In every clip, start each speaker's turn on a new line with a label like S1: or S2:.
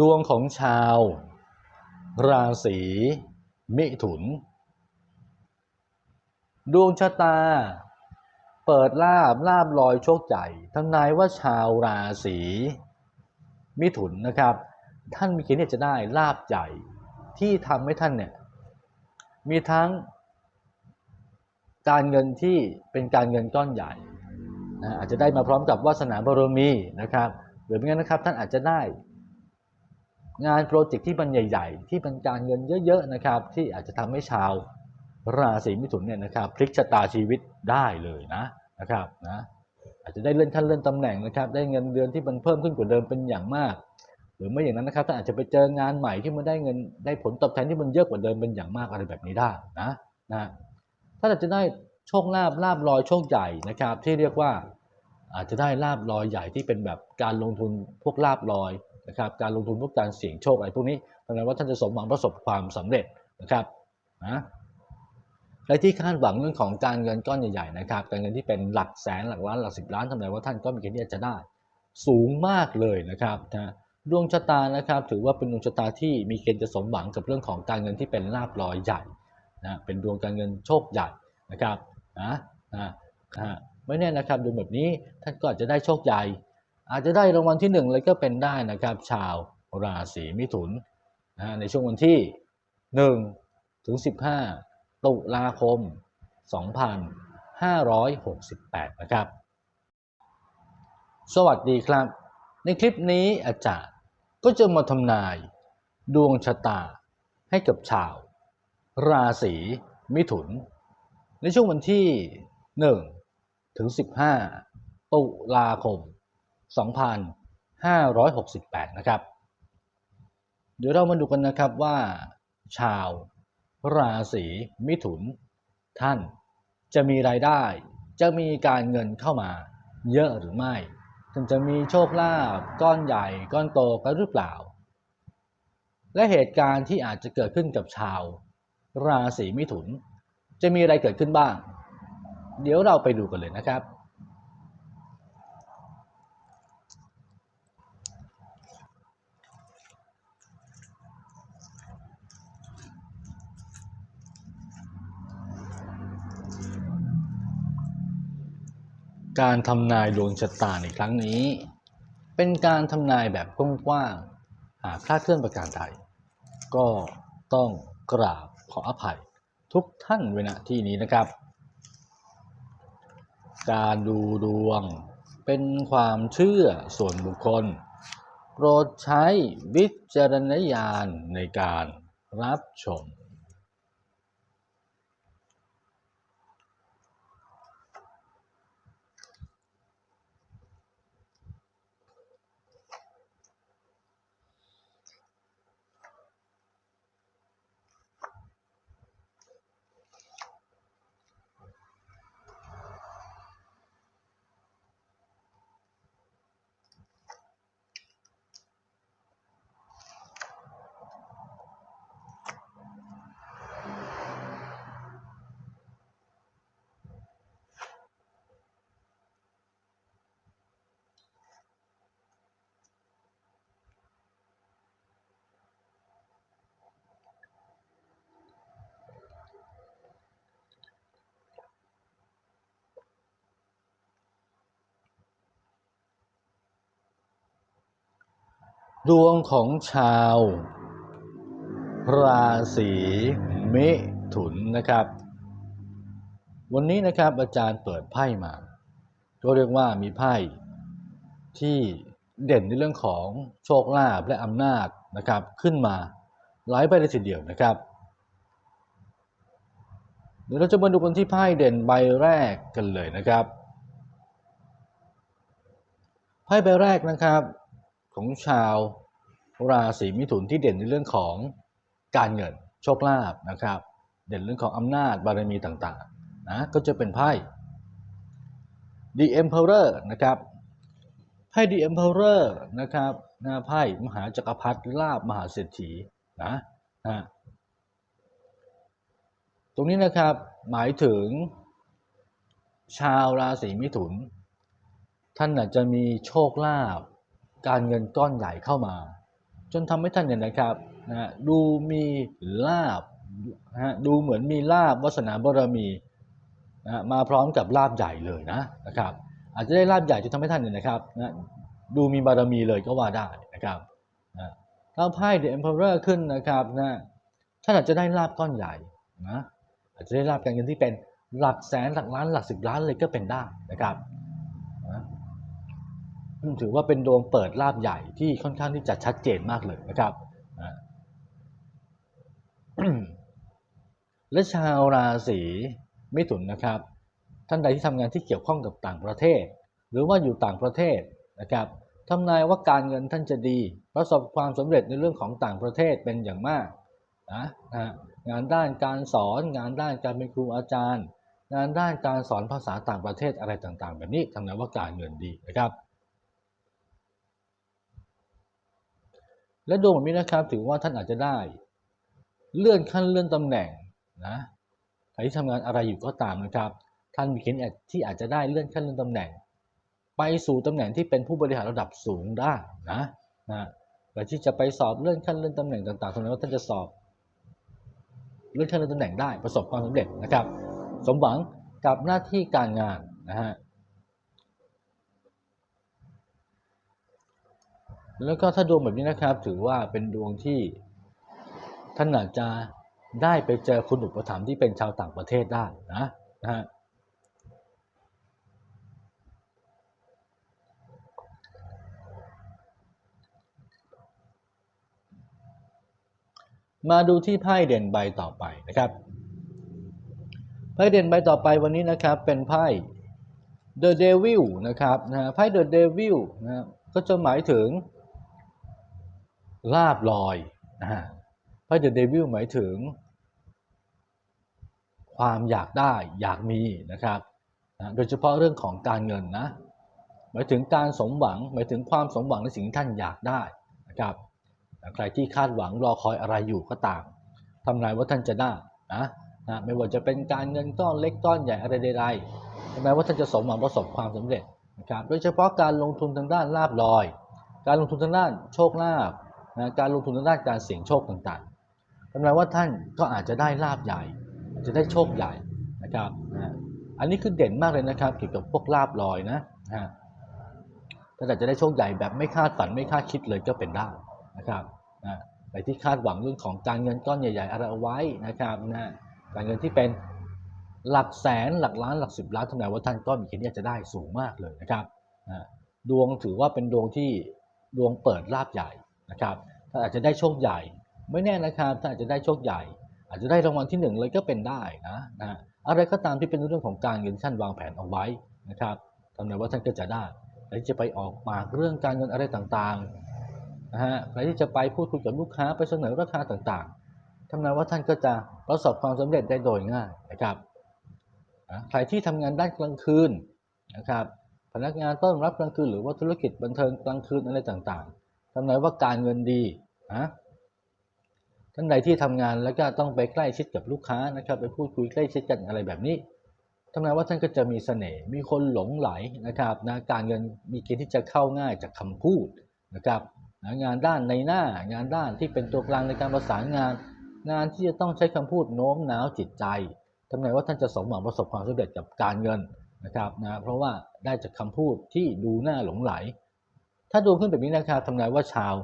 S1: ดวงของชาว ราศีมิถุน ดวงชะตา เปิดลาบลาบลอยโชคใหญ่ทำนายว่าชาวราศีมิถุนนะครับ ท่านมีเกณฑ์ที่จะได้ลาบใหญ่ที่ทำให้ท่านเนี่ยมีทั้งการเงินที่เป็นการเงินก้อนใหญ่นะอาจจะได้มาพร้อมกับวาสนาบารมีนะครับ หรือไม่งั้นนะครับท่านอาจจะได้ งานโปรเจกต์ที่มันใหญ่ ๆ ที่เป็นการเงินเยอะๆนะครับ ที่อาจจะทำให้ชาวราศีมิถุนเนี่ยนะครับพลิกชะตาชีวิตได้เลยนะนะครับนะอาจจะได้เลื่อนขั้นเลื่อนตำแหน่งนะครับ ได้เงินเดือนที่มันเพิ่มขึ้นกว่าเดิมเป็นอย่างมาก หรือไม่อย่างนั้นนะครับท่านอาจจะไปเจองานใหม่ที่มันได้เงินได้ผลตอบแทนที่มันเยอะกว่าเดิมเป็นอย่างมากอะไรแบบนี้ได้นะนะท่านอาจจะได้โชคลาภลาบลอยโชคใหญ่นะครับ ที่เรียกว่าอาจจะได้ลาบลอยใหญ่ที่เป็นแบบการลงทุนพวกลาบลอย นะครับการลงทุนพวกการเสี่ยงโชคอะไรพวกนี้แปลว่าท่านจะสมหวังประสบความสำเร็จนะครับนะและที่คาดหวังเรื่องของการเงินก้อนใหญ่ๆนะครับการเงินที่เป็นหลักแสนหลักล้านหลักสิบล้านทำไมว่าท่านก็มีเกณฑ์ที่จะได้ สูงมากเลยนะครับนะดวงชะตานะครับ ถือว่าเป็นดวงชะตาที่มีเกณฑ์จะสมหวังกับเรื่องของการเงินที่เป็นลาบลอยใหญ่นะเป็นดวงการเงินโชคใหญ่นะครับนะนะนะไม่แน่นะครับดูแบบนี้ท่านก็อาจจะได้โชคใหญ่ อาจจะได้รางวัลที่หนึ่งเลยก็เป็นได้นะครับ ชาวราศีมิถุนนะในช่วงวันที่1ถึง15 ตุลาคม 2568 นะครับ สวัสดีครับ ในคลิปนี้อาจารย์ก็จะมาทำนายดวงชะตาให้กับชาว ราศีมิถุน ในช่วงวันที่ 1 ถึง 15 ตุลาคม 2568 นะครับ เดี๋ยวเรามาดูกันนะครับว่าชาวราศีมิถุน ท่านจะมีรายได้ จะมีการเงินเข้ามาเยอะหรือไม่ท่านจะมีโชคลาภก้อนใหญ่ก้อนโตกันหรือเปล่า และเหตุการณ์ที่อาจจะเกิดขึ้นกับชาว ราศีมิถุน จะมีอะไรเกิดขึ้นบ้าง เดี๋ยวเราไปดูกันเลยนะครับ การทำนายดวงชะตาในครั้งนี้ เป็นการทำนายแบบกว้างๆหากคลาดเคลื่อนประการใดก็ต้องกราบขออภัยทุกท่านเวณที่นี้นะครับ การดูดวงเป็นความเชื่อส่วนบุคคล โปรดใช้วิจารณญาณในการรับชม ดวงของชาว ราศีเมถุนนะครับ วันนี้นะครับอาจารย์เปิดไพ่มา ก็เรียกว่ามีไพ่ที่เด่นในเรื่องของโชคลาภและอำนาจนะครับขึ้นมาหลายใบเลยทีเดียวนะครับเดี๋ยวเราจะมาดูกันที่ไพ่เด่นใบแรกกันเลยนะครับ ไพ่ใบแรกนะครับ ของชาวราศีมิถุนที่เด่นในเรื่องของการเงินโชคลาภนะครับ เด่นเรื่องของอำนาจบารมีต่างๆนะก็จะเป็นไพ่ The Emperor นะครับไพ่ The Emperor นะครับหน้าไพ่มหาจักรพรรดิลาบมหาเศรษฐีนะนะตรงนี้นะครับหมายถึง ชาวราศีมิถุน ท่านอาจจะมีโชคลาภ การเงินก้อนใหญ่เข้ามา จนทำให้ท่านเนี่ยนะครับนะดูมีลาบนะฮะดูเหมือนมีลาบวาสนาบารมีนะมาพร้อมกับลาบใหญ่เลยนะนะครับ อาจจะได้ลาบใหญ่จนทำให้ท่านเนี่ยนะครับนะดูมีบารมีเลยก็ว่าได้นะครับนะถ้าไพ่ The Emperor ขึ้นนะครับนะท่านอาจจะได้ลาบก้อนใหญ่นะอาจจะได้ลาบการเงินที่เป็นหลักแสนหลักล้านหลักสิบล้านเลยก็เป็นได้นะครับ ถือว่าเป็นดวงเปิดลาบใหญ่ที่ค่อนข้างที่จะชัดเจนมากเลยนะครับและชาวราศีมิถุนนะครับ ท่านใดที่ทำงานที่เกี่ยวข้องกับต่างประเทศ หรือว่าอยู่ต่างประเทศนะครับทำนายว่าการเงินท่านจะดี ประสบความสำเร็จในเรื่องของต่างประเทศเป็นอย่างมากนะนะฮะงานด้านการสอน งานด้านการเป็นครูอาจารย์ งานด้านการสอนภาษาต่างประเทศอะไรต่างๆ แบบนี้ทำนายว่าการเงินดีนะครับ และดวงแบบนี้นะครับถือว่าท่านอาจจะได้ เลื่อนขั้นเลื่อนตำแหน่งนะใครที่ทำงานอะไรอยู่ก็ตามนะครับ ท่านมีเกณฑ์ที่อาจจะได้เลื่อนขั้นเลื่อนตำแหน่ง ไปสู่ตำแหน่งที่เป็นผู้บริหารระดับสูงได้นะนะแต่ที่จะไปสอบเลื่อนขั้นเลื่อนตำแหน่งต่างๆตรงนี้ว่าท่านจะสอบ เลื่อนขั้นเลื่อนตำแหน่งได้ประสบความสำเร็จนะครับ สมหวังกับหน้าที่การงานนะฮะ แล้วก็ถ้าดวงแบบนี้นะครับ ถือว่าเป็นดวงที่ท่านอาจจะได้ไปเจอคุณอุปถัมภ์ที่เป็นชาวต่างประเทศได้นะนะฮะมาดูที่ไพ่เด่นใบต่อไปนะครับ ไพ่เด่นใบต่อไปวันนี้นะครับเป็นไพ่ The Devil นะครับนะฮะไพ่ The Devil นะก็จะหมายถึง ลาบลอยนะฮะไพ่ The Devil หมายถึง ความอยากได้อยากมีนะครับนะโดยเฉพาะเรื่องของการเงินนะหมายถึงการสมหวัง หมายถึงความสมหวังในสิ่งที่ท่านอยากได้นะครับใครที่คาดหวังรอคอยอะไรอยู่ก็ตามทำนายว่าท่านจะได้นะนะไม่ว่าจะเป็นการเงินก้อนเล็กก้อนใหญ่อะไรใดๆทำนายว่าท่านจะสมหวังประสบความสำเร็จนะครับโดยเฉพาะการลงทุนทางด้านลาบลอย การลงทุนทางด้านโชคลาภ นะการลงทุนทางด้านการเสี่ยงโชคต่างๆทำนายว่าท่านก็อาจจะได้ลาบใหญ่จะได้โชคใหญ่นะครับนะอันนี้คือเด่นมากเลยนะครับเกี่ยวกับพวกลาบลอยนะนะฮะถ้าจะได้โชคใหญ่แบบไม่คาดฝันไม่คาดคิดเลยก็เป็นได้นะครับนะไปที่คาดหวังเรื่องของการเงินก้อนใหญ่ๆอะไรเอาไว้นะครับนะการเงินที่เป็นหลักแสนหลักล้านหลักสิบล้านทำนายว่าท่านก็มีเกณฑ์ที่จะได้สูงมากเลยนะครับนะดวงถือว่าเป็นดวงที่ดวงเปิดลาบใหญ่ นะครับท่านอาจจะได้โชคใหญ่ ไม่แน่นะครับท่านอาจจะได้โชคใหญ่ อาจจะได้รางวัลที่หนึ่งเลยก็เป็นได้นะนะอะไรก็ตามที่เป็นเรื่องของการเงินท่านวางแผนเอาไว้นะครับทำนายว่าท่านก็จะได้และที่จะไปออกหมากเรื่องการเงินอะไรต่างๆนะฮะใครที่จะไปพูดคุยกับลูกค้าไปเสนอราคาต่างๆทำนายว่าท่านก็จะประสบความสำเร็จได้โดยง่ายนะครับใครที่ทำงานด้านกลางคืนนะครับพนักงานต้อนรับกลางคืนหรือว่าธุรกิจบันเทิงกลางคืนอะไรต่างๆ ทำนายว่าการเงินดีนะท่านใดที่ทำงานแล้วก็ต้องไปใกล้ชิดกับลูกค้านะครับ ไปพูดคุยใกล้ชิดกันอะไรแบบนี้ทำนายว่าท่านก็จะมีเสน่ห์มีคนหลงไหลนะครับนะการเงินมีเกณฑ์ที่จะเข้าง่ายจากคำพูดนะครับนะงานด้านในหน้างานด้านที่เป็นตัวกลางในการประสานงาน งานที่จะต้องใช้คำพูดโน้มน้าวจิตใจทำนายว่าท่านจะสมหวังประสบความสำเร็จกับการเงินนะครับนะเพราะว่าได้จากคำพูดที่ดูน่าหลงไหล ถ้าดูขึ้นแบบนี้นะครับทำนายว่าชาว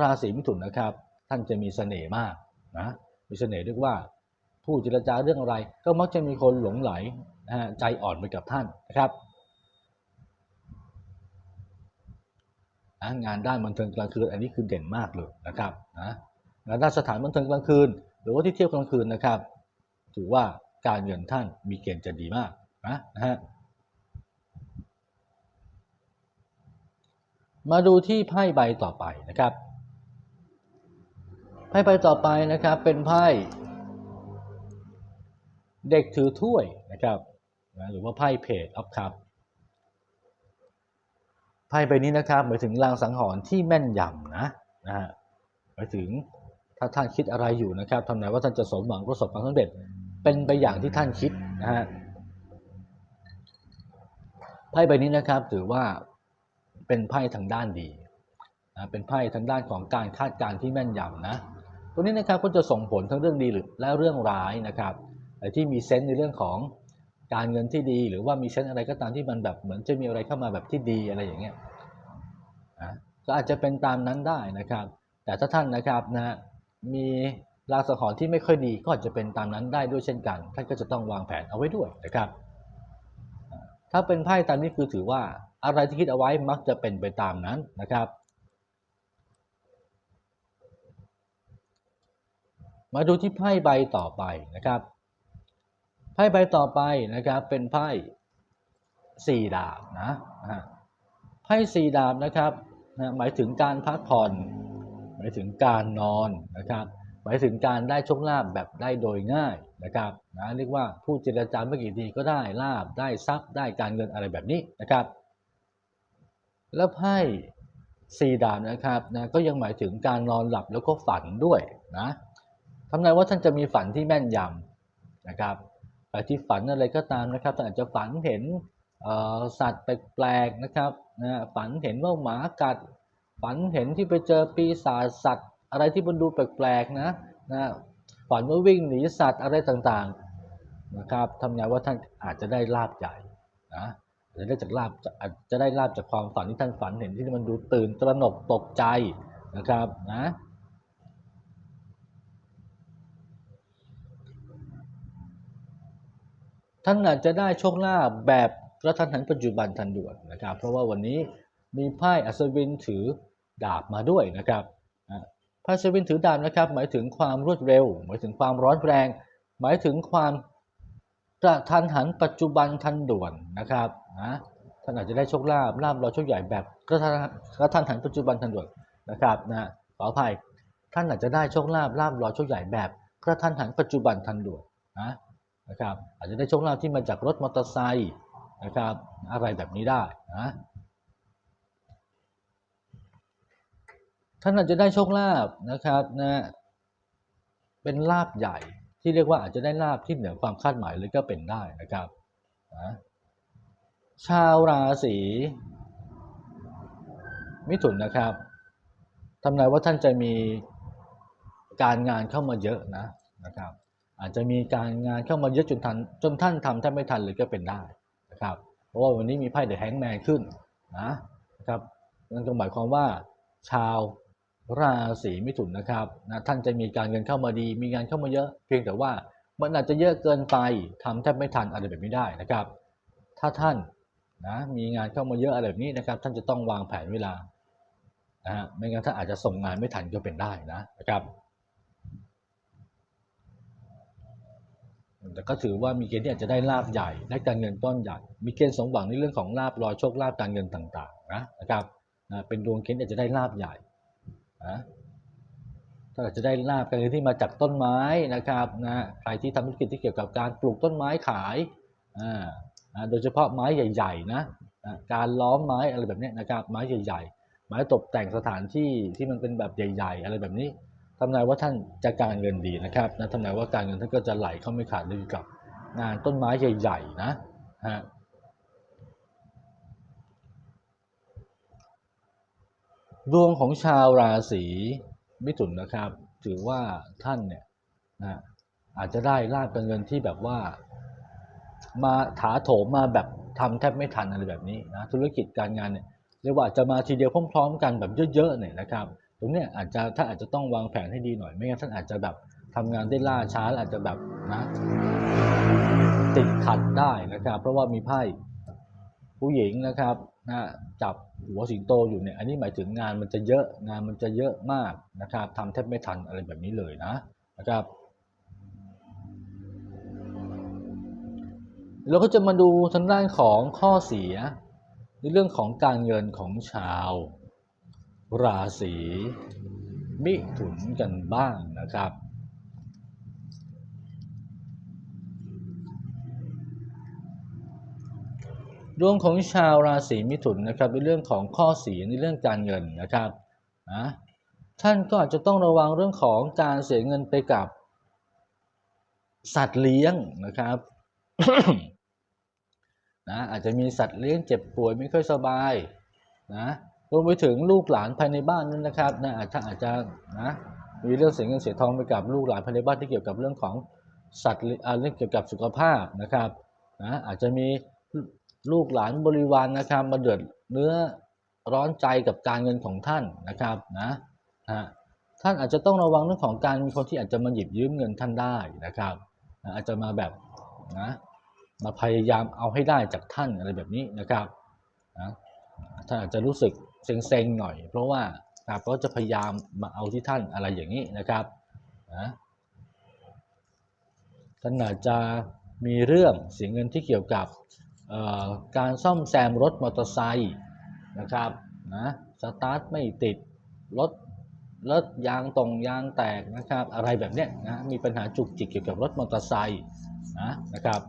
S1: ราศีมิถุนนะครับ ท่านจะมีเสน่ห์มากนะมีเสน่ห์เรียกว่าผู้เจรจาเรื่องอะไร ก็มักจะมีคนหลงไหลนะฮะใจอ่อนไปกับท่านนะครับงานด้านบันเทิงกลางคืนอันนี้คือเด่นมากเลยนะครับนะงานด้านสถานบันเทิงกลางคืน หรือว่าที่เที่ยวกลางคืนนะครับ ถือว่าการเงินท่านมีเกณฑ์จะดีมากนะนะฮะ มาดูที่ไพ่ใบต่อไปนะครับ ไพ่ใบต่อไปนะครับเป็นไพ่เด็กถือถ้วยนะครับนะหรือว่าไพ่เพจออฟคัพไพ่ใบนี้นะครับหมายถึงลางสังหรณ์ที่แม่นยำนะนะฮะหมายถึงถ้าท่านคิดอะไรอยู่นะครับทำนายว่าท่านจะสมหวังประสบความสำเร็จเป็นไปอย่างที่ท่านคิดนะฮะไพ่ใบนี้นะครับถือว่า เป็นไพ่ทางด้านดีนะเป็นไพ่ทางด้านของการคาดการณ์ที่แม่นยำนะตัวนี้นะครับก็จะส่งผลทั้งเรื่องดีหรือและเรื่องร้ายนะครับที่มีเซนส์ในเรื่องของการเงินที่ดี หรือว่ามีเซนส์อะไรก็ตามที่มันแบบเหมือนจะมีอะไรเข้ามาแบบที่ดีอะไรอย่างเงี้ยนะก็อาจจะเป็นตามนั้นได้นะครับ แต่ถ้าท่านนะครับนะมีราสังหรณ์ที่ไม่ค่อยดีก็อาจจะเป็นตามนั้นได้ด้วยเช่นกัน ท่านก็จะต้องวางแผนเอาไว้ด้วยนะครับ ถ้าเป็นไพ่ตามนี้คือถือว่าอะไรที่คิดเอาไว้มักจะเป็นไปตามนั้นนะครับ มาดูที่ไพ่ใบต่อไปนะครับ ไพ่ใบต่อไปนะครับเป็นไพ่สี่ดาบนะไพ่สี่ดาบนะครับนะหมายถึงการพักผ่อน หมายถึงการนอนนะครับ หมายถึงการได้โชคลาภแบบได้โดยง่ายนะครับนะเรียกว่าผู้เจรจาไม่กี่ทีก็ได้ลาบได้ทรัพย์ได้การเงินอะไรแบบนี้นะครับ แล้วไพ่สี่ดาบนะครับนะก็ยังหมายถึงการนอนหลับแล้วก็ฝันด้วยนะทำนายว่าท่านจะมีฝันที่แม่นยำนะครับแต่ที่ฝันอะไรก็ตามนะครับท่านอาจจะฝันเห็นสัตว์แปลกๆนะครับนะฝันเห็นว่าหมากัด ฝันเห็นที่ไปเจอปีศาจสัตว์ อะไรที่มันดูแปลกๆนะนะฝันว่าวิ่งหนีสัตว์อะไรต่างๆนะครับทำนายว่าท่านอาจจะได้ลาบใหญ่นะจะได้จากลาบอาจจะได้ลาบจากความฝันที่ท่านฝันเห็นที่มันดูตื่นตระหนกตกใจนะครับนะท่านอาจจะได้โชคลาภแบบกระทันหันปัจจุบันทันด่วนนะครับ เพราะว่าวันนี้มีไพ่อัศวินถือดาบมาด้วยนะครับ พ่อัศวินถือดาบนะครับ หมายถึงความรวดเร็ว หมายถึงความร้อนแรง หมายถึงความกระทันหันปัจจุบันทันด่วนนะครับนะท่านอาจจะได้โชคลาภลาบลอยโชคใหญ่แบบกระทันกระทันหันปัจจุบันทันด่วนนะครับนะขออภัยท่านอาจจะได้โชคลาภลาบลอยโชคใหญ่แบบกระทันหันปัจจุบันทันด่วนนะนะครับอาจจะได้โชคลาภที่มาจากรถมอเตอร์ไซค์นะครับอะไรแบบนี้ได้นะ ท่านอาจจะได้โชคลาภนะครับนะเป็นลาบใหญ่ที่เรียกว่าอาจจะได้ลาบที่เหนือความคาดหมายเลยก็เป็นได้นะครับนะชาวราศีมิถุนนะครับทำนายว่าท่านจะมีการงานเข้ามาเยอะนะนะครับ อาจจะมีการงานเข้ามาเยอะจนทันจนท่านทำแทบไม่ทันเลยก็เป็นได้นะครับ เพราะว่าวันนี้มีไพ่เดอะแฮงแมนขึ้นนะนะครับนั่นก็หมายความว่าชาว ราศีมิถุนนะครับนะท่านจะมีการเงินเข้ามาดี มีงานเข้ามาเยอะ เพียงแต่ว่ามันอาจจะเยอะเกินไปทำแทบไม่ทันอะไรแบบนี้ได้นะครับ ถ้าท่านนะมีงานเข้ามาเยอะอะไรแบบนี้นะครับ ท่านจะต้องวางแผนเวลานะฮะไม่งั้นท่านอาจจะส่งงานไม่ทันก็เป็นได้นะนะครับ แต่ก็ถือว่ามีเกณฑ์ที่อาจจะได้ลาบใหญ่ได้การเงินก้อนใหญ่มีเกณฑ์สมหวังในเรื่องของลาบลอยโชคลาภการเงินต่างๆนะนะครับนะเป็นดวงเกณฑ์อาจจะได้ลาบใหญ่ นะถ้าจะได้ลาบการเงินที่มาจากต้นไม้นะครับนะใครที่ทำธุรกิจที่เกี่ยวกับการปลูกต้นไม้ขายอ่าโดยเฉพาะไม้ใหญ่ๆนะการล้อมไม้อะไรแบบนี้นะครับไม้ใหญ่ ๆ ไม้ตกแต่งสถานที่ที่มันเป็นแบบใหญ่ ๆ อะไรแบบนี้ทำนายว่าท่านจะการเงินดีนะครับนะทำนายว่าการเงินท่านก็จะไหลเข้าไม่ขาดเลยกับงานต้นไม้ใหญ่ๆนะฮะ ดวงของชาวราศีมิถุนนะครับ ถือว่าท่านเนี่ยนะอาจจะได้ลาบการเงินที่แบบว่า มาถาโถมมาแบบทำแทบไม่ทันอะไรแบบนี้นะธุรกิจการงานเนี่ยเรียกว่าจะมาทีเดียวพร้อมๆ กันแบบเยอะๆเนี่ยนะครับ ตรงเนี้ยอาจจะถ้าอาจจะต้องวางแผนให้ดีหน่อยไม่งั้นท่านอาจจะแบบทำงานได้ล่าช้าอาจจะแบบนะ ติดขัดได้นะครับ เพราะว่ามีไพ่ผู้หญิงนะครับ นะจับหัวสิงโตอยู่เนี่ยอันนี้หมายถึงงานมันจะเยอะงานมันจะเยอะมากนะครับทำแทบไม่ทันอะไรแบบนี้เลยนะนะครับเราก็จะมาดูทางด้านของข้อเสีย ในเรื่องของการเงินของชาว ราศีมิถุนกันบ้างนะครับ ดวงของชาวราศีมิถุนนะครับในเรื่องของข้อเสียในเรื่องการเงินนะครับนะท่านก็อาจจะต้องระวังเรื่องของการเสียเงินไปกับสัตว์เลี้ยงนะครับนะอาจจะมีสัตว์เลี้ยงเจ็บป่วยไม่ค่อยสบายนะรวมไปถึงลูกหลานภายในบ้านนั่นนะครับนะอาจจะอาจจะนะมีเรื่องเสียเงินเสียทองไปกับลูกหลานภายในบ้านที่เกี่ยวกับเรื่องของสัตว์เรื่องเกี่ยวกับสุขภาพนะครับนะอาจจะมี ลูกหลานบริวารนะครับมาเดือดเนื้อร้อนใจกับการเงินของท่านนะครับนะฮะท่านอาจจะต้องระวังเรื่องของการมีคนที่อาจจะมาหยิบยืมเงินท่านได้นะครับอาจจะมาแบบนะมาพยายามเอาให้ได้จากท่านอะไรแบบนี้นะครับนะท่านอาจจะรู้สึกเซ็งๆหน่อย เพราะว่าครับก็จะพยายามมาเอาที่ท่านอะไรอย่างนี้นะครับนะท่านอาจจะมีเรื่องเสียเงินที่เกี่ยวกับ การซ่อมแซมรถมอเตอร์ไซค์นะครับนะสตาร์ทไม่ติดรถรถยางตรงยางแตกนะครับอะไรแบบเนี้ยนะมีปัญหาจุกจิกเกี่ยวกับรถมอเตอร์ไซค์นะนะครับ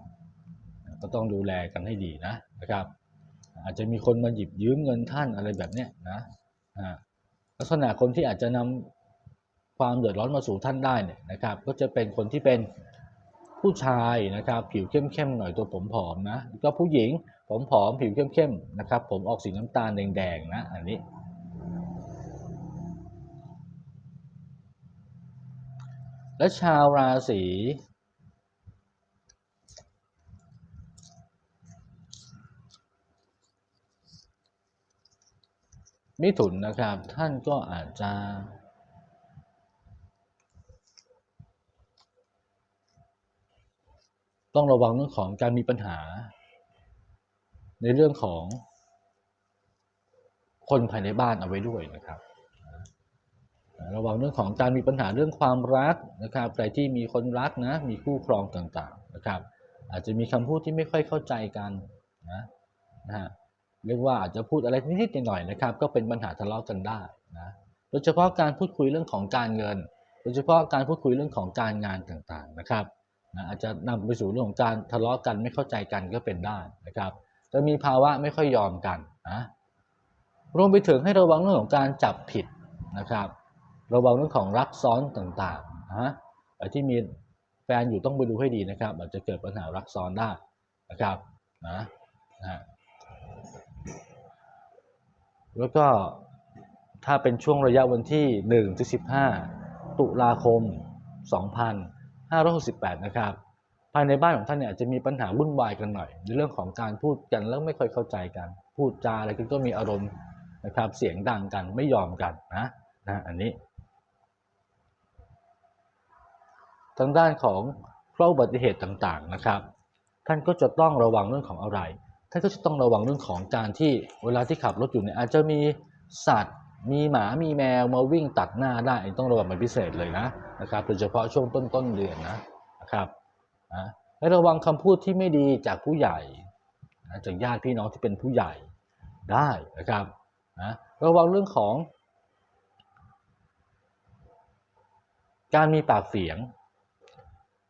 S1: ก็ต้องดูแลกันให้ดีนะนะครับอาจจะมีคนมาหยิบยืมเงินท่านอะไรแบบเนี้ยนะลักษณะคนที่อาจจะนำความเดือดร้อนมาสู่ท่านได้เนี่ยนะครับ ก็จะเป็นคนที่เป็น ผู้ชายนะครับผิวเข้มๆหน่อยตัวผมผอมนะก็ผู้หญิงผมผอมผิวเข้มๆนะครับผมออกสีน้ำตาลแดงๆนะอันนี้ และชาวราศีมิถุนนะครับท่านก็อาจจะ ต้องระวังเรื่องของการมีปัญหา ในเรื่องของ คนภายในบ้านเอาไว้ด้วยนะครับ ระวังเรื่องของการมีปัญหาเรื่องความรักนะครับใครที่มีคนรักนะ มีคู่ครองต่างๆนะครับ อาจจะมีคำพูดที่ไม่ค่อยเข้าใจกันนะนะฮะเรียกว่าอาจจะพูดอะไรนิดๆหน่อยๆนะครับ ก็เป็นปัญหาทะเลาะกันได้นะโดยเฉพาะการพูดคุยเรื่องของการเงิน โดยเฉพาะการพูดคุยเรื่องของการงานต่างๆนะครับ นะอาจจะนำไปสู่เรื่องของการทะเลาะกันไม่เข้าใจกันก็เป็นได้นะครับ จะมีภาวะไม่ค่อยยอมกันนะรวมไปถึงให้ระวังเรื่องของการจับผิดนะครับ ระวังเรื่องของรักซ้อนต่างๆนะที่มีแฟนอยู่ต้องไปดูให้ดีนะครับอาจจะเกิดปัญหารักซ้อนได้นะครับนะนะแล้วก็ถ้าเป็นช่วงระยะวันที่1ถึง15 ตุลาคม 2568 นะครับ ภายในบ้านของท่านเนี่ยอาจจะมีปัญหาวุ่นวายกันหน่อย ในเรื่องของการพูดกันแล้วไม่ค่อยเข้าใจกัน พูดจาอะไรกันก็มีอารมณ์นะครับ เสียงดังกันไม่ยอมกันนะนะอันนี้ ทางด้านของเพราะอุบัติเหตุต่างๆนะครับ ท่านก็จะต้องระวังเรื่องของอะไร ท่านก็จะต้องระวังเรื่องของการที่เวลาที่ขับรถอยู่เนี่ยอาจจะมีสัตว์ มีหมามีแมวมาวิ่งตัดหน้าได้ต้องระวังเป็นพิเศษเลยนะนะครับโดยเฉพาะช่วงต้นต้นเดือนนะนะครับนะให้ระวังคำพูดที่ไม่ดีจากผู้ใหญ่นะจากญาติพี่น้องที่เป็นผู้ใหญ่ได้นะครับนะระวังเรื่องของ การมีปากเสียง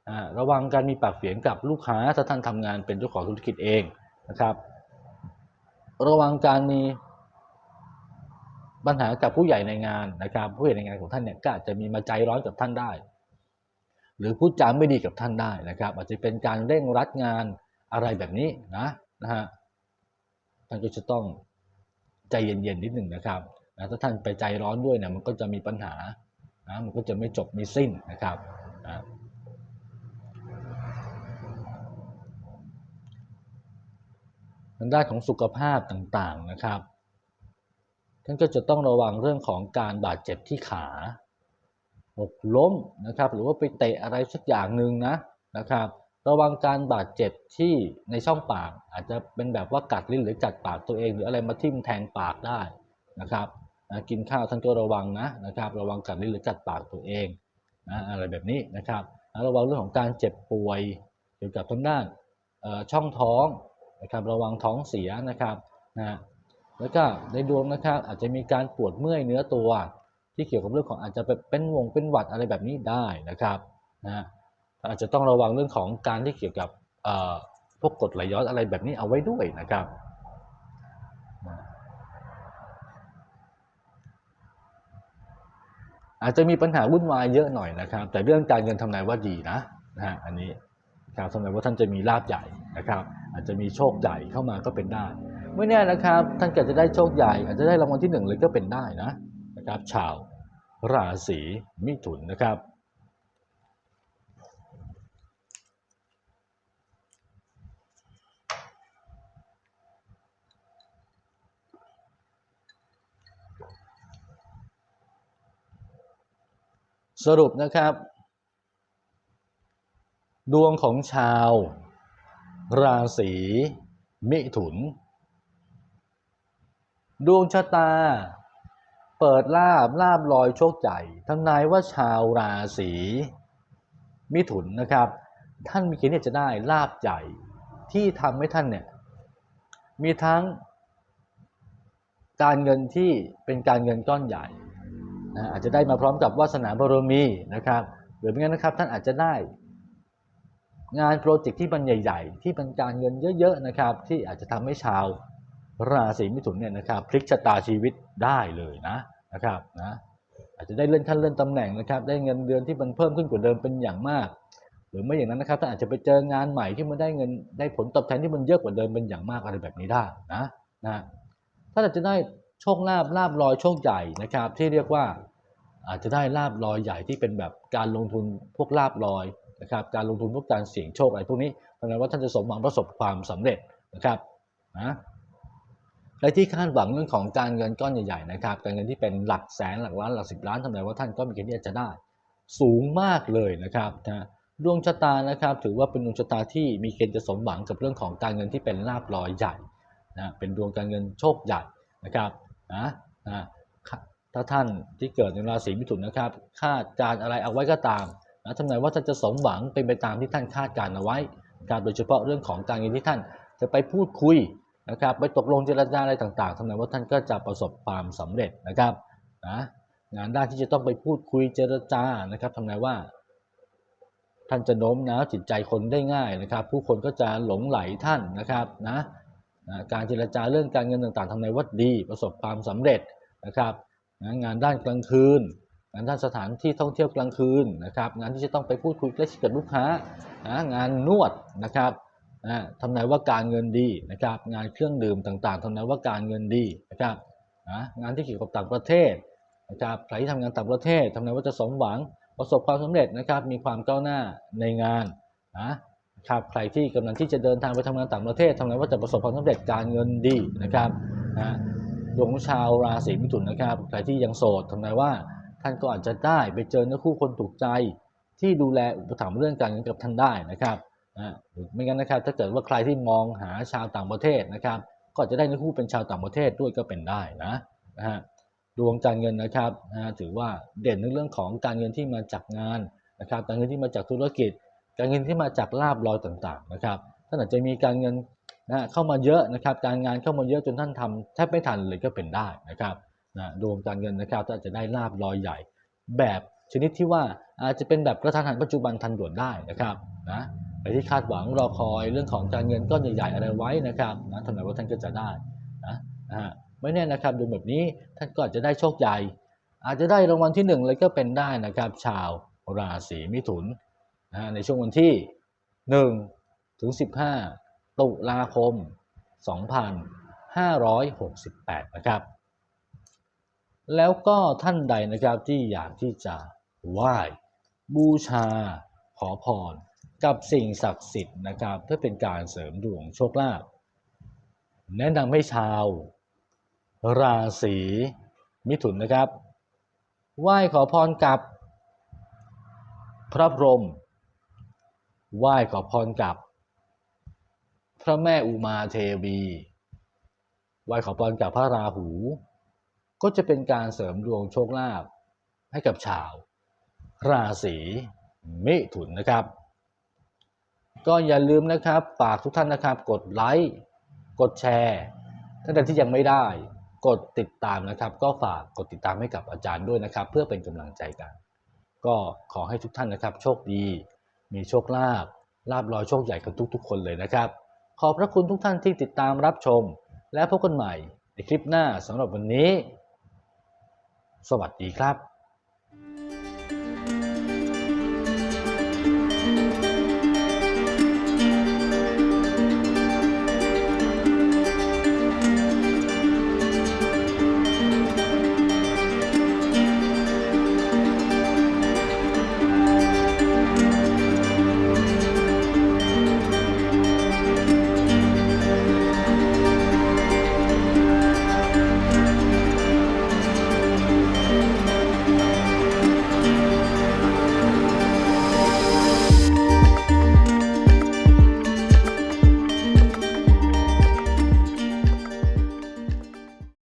S1: อ่าระวังการมีปากเสียงกับลูกค้าถ้าท่านทำงานเป็นเจ้าของธุรกิจเองนะครับ ระวังการมี ปัญหากับผู้ใหญ่ในงานนะครับผู้ใหญ่ในงานของท่านเนี่ยก็อาจจะมีมาใจร้อนกับท่านได้ หรือพูดจาไม่ดีกับท่านได้นะครับ อาจจะเป็นการเร่งรัดงานอะไรแบบนี้นะนะฮะท่านก็จะต้องใจเย็นๆนิดหนึ่งนะครับนะถ้าท่านไปใจร้อนด้วยเนี่ยมันก็จะมีปัญหานะมันก็จะไม่จบไม่สิ้นนะครับนะทางด้านของสุขภาพต่างๆนะครับ ท่านก็จะต้องระวังเรื่องของการบาดเจ็บที่ขาหกล้มนะครับ หรือว่าไปเตะอะไรสักอย่างหนึ่งนะนะครับ ระวังการบาดเจ็บที่ในช่องปาก อาจจะเป็นแบบว่ากัดลิ้นหรือกัดปากตัวเอง หรืออะไรมาทิ่มแทงปากได้นะครับนะกินข้าวท่านก็ระวังนะนะครับ ระวังกัดลิ้นหรือกัดปากตัวเองนะอะไรแบบนี้นะครับนะระวังเรื่องของการเจ็บป่วยเกี่ยวกับทางด้านช่องท้องนะครับ ระวังท้องเสียนะครับนะ แล้วก็ในดวงนะครับอาจจะมีการปวดเมื่อยเนื้อตัว ที่เกี่ยวกับเรื่องของอาจจะเป็นวงเป็นหวัดอะไรแบบนี้ได้นะครับนะอาจจะต้องระวังเรื่องของการที่เกี่ยวกับพวกกดไหลย้อนอะไรแบบนี้เอาไว้ด้วยนะครับนะอาจจะมีปัญหาวุ่นวายเยอะหน่อยนะครับ แต่เรื่องการเงินทำนายว่าดีนะนะฮะอันนี้ครับทำนายว่าท่านจะมีลาบใหญ่นะครับ อาจจะมีโชคใหญ่เข้ามาก็เป็นได้ ไม่แน่นะครับ ท่านเกิดจะได้โชคใหญ่ อาจจะได้รางวัลที่หนึ่งเลยก็เป็นได้นะนะครับ ชาวราศีมิถุนนะครับ สรุปนะครับ ดวงของชาว ราศีมิถุน ดวงชะตา เปิดลาบลาบลอยโชคใหญ่ทำนายว่าชาวราศีมิถุนนะครับ ท่านมีเกณฑ์ที่จะได้ลาบใหญ่ที่ทำให้ท่านเนี่ยมีทั้งการเงินที่เป็นการเงินก้อนใหญ่นะอาจจะได้มาพร้อมกับวาสนาบารมีนะครับ หรือไม่งั้นนะครับท่านอาจจะได้ งานโปรเจกต์ที่มันใหญ่ ๆ ที่เป็นการเงินเยอะ ๆ นะครับ ที่อาจจะทำให้ชาว ราศีมิถุนเนี่ยนะครับพลิกชะตาชีวิตได้เลยนะนะครับนะอาจจะได้เลื่อนขั้นเลื่อนตำแหน่งนะครับ ได้เงินเดือนที่มันเพิ่มขึ้นกว่าเดิมเป็นอย่างมาก หรือไม่อย่างนั้นนะครับท่านอาจจะไปเจองานใหม่ที่มันได้เงินได้ผลตอบแทนที่มันเยอะกว่าเดิมเป็นอย่างมากอะไรแบบนี้ได้นะนะท่านอาจจะได้โชคลาภลาบลอยโชคใหญ่นะครับ ที่เรียกว่าอาจจะได้ลาบลอยใหญ่ที่เป็นแบบการลงทุนพวกลาบลอยนะครับ การลงทุนพวกการเสี่ยงโชคอะไรพวกนี้แสดงว่าท่านจะสมหวังประสบความสำเร็จนะครับนะ และที่คาดหวังเรื่องของการเงินก้อนใหญ่ๆนะครับการเงินที่เป็นหลักแสนหลักล้านหลักสิบล้านทำไมว่าท่านก็มีเกณฑ์ที่จะได้ สูงมากเลยนะครับนะดวงชะตานะครับ ถือว่าเป็นดวงชะตาที่มีเกณฑ์จะสมหวังกับเรื่องของการเงินที่เป็นลาบลอยใหญ่นะเป็นดวงการเงินโชคใหญ่นะครับนะนะถ้าท่านที่เกิดในราศีมิถุนนะครับ คาดการอะไรเอาไว้ก็ตามนะทำไมว่าท่านจะสมหวังเป็นไปตามที่ท่านคาดการเอาไว้นะครับโดยเฉพาะเรื่องของการเงินที่ท่านจะไปพูดคุย นะครับไปตกลงเจรจาอะไรต่างๆทำไมว่าท่านก็จะประสบความสำเร็จนะครับนะงานด้านที่จะต้องไปพูดคุยเจรจานะครับทำไมว่า ท่านจะโน้มน้าวจิตใจคนได้ง่ายนะครับ ผู้คนก็จะหลงไหลท่านนะครับนะนะการเจรจาเรื่องการเงินต่างๆทำในวัดดีประสบความสำเร็จนะครับนะงานด้านกลางคืนงานด้านสถานที่ท่องเที่ยวกลางคืนนะครับ งานที่จะต้องไปพูดคุยใกล้ชิดกับลูกค้านะงานนวดนะครับ นะทำนายว่าการเงินดีนะครับงานเครื่องดื่มต่างๆทำนายว่าการเงินดีนะครับนะงานที่เกี่ยวกับต่างประเทศนะครับใครที่ทำงานต่างประเทศทำนายว่าจะสมหวังประสบความสำเร็จนะครับมีความก้าวหน้าในงานนะครับใครที่กำลังที่จะเดินทางไปทำงานต่างประเทศทำไงว่าจะประสบความสำเร็จการเงินดีนะครับนะดวงชาวราศีมิถุนนะครับใครที่ยังโสดทำไงว่าท่านก็อาจจะได้ไปเจอเนื้อคู่คนถูกใจที่ดูแลอุปถัมภ์เรื่องการเงินกับท่านได้นะครับ นะไม่งั้นนะครับถ้าเกิดว่าใครที่มองหาชาวต่างประเทศนะครับ ก็จะได้นื้อคู่เป็นชาวต่างประเทศด้วยก็เป็นได้นะนะฮะดวงการเงินนะครับนะถือว่าเด่นในเรื่องของการเงินที่มาจากงานนะครับ การเงินที่มาจากธุรกิจ การเงินที่มาจากลาบลอยต่างๆนะครับท่านอาจจะมีการเงินนะเข้ามาเยอะนะครับ การงานเข้ามาเยอะจนท่านทำแทบไม่ทันเลยก็เป็นได้นะครับนะดวงการเงินนะครับท่านอาจจะได้ลาบลอยใหญ่แบบ ชนิดที่ว่าอาจจะเป็นแบบกระทันหันปัจจุบันทันด่วนได้นะครับนะไปที่คาดหวังรอคอยเรื่องของการเงินก้อนใหญ่ๆอะไรไว้นะครับนะทำไมว่าท่านก็จะได้นะนะฮะไม่แน่นะครับดูแบบนี้ท่านก็อาจจะได้โชคใหญ่ อาจจะได้รางวัลที่หนึ่งเลยก็เป็นได้นะครับ ชาวราศีมิถุนนะในช่วงวันที่1ถึง15 ตุลาคม 2568 นะครับ แล้วก็ท่านใดนะครับที่อยากที่จะ ไหว้บูชา ขอพร กับสิ่งศักดิ์สิทธิ์นะครับ เพื่อเป็นการเสริมดวงโชคลาภแนะนำให้ชาว ราศีมิถุนนะครับไหว้ขอพรกับ พระพรหมไหว้ขอพรกับ พระแม่อุมาเทวีไหว้ขอพรกับพระราหู ก็จะเป็นการเสริมดวงโชคลาภให้กับชาว ราศีมิถุนนะครับ ก็อย่าลืมนะครับฝากทุกท่านนะครับ กดไลค์กดแชร์ท่านใดที่ยังไม่ได้ กดติดตามนะครับ ก็ฝากกดติดตามให้กับอาจารย์ด้วยนะครับ เพื่อเป็นกำลังใจกัน ก็ขอให้ทุกท่านนะครับ โชคดี มีโชคลาภลาบลอยโชคใหญ่กันทุกๆ คนเลยนะครับ ขอบพระคุณทุกท่านที่ติดตามรับชม และพบกันใหม่ในคลิปหน้าสำหรับวันนี้ สวัสดีครับ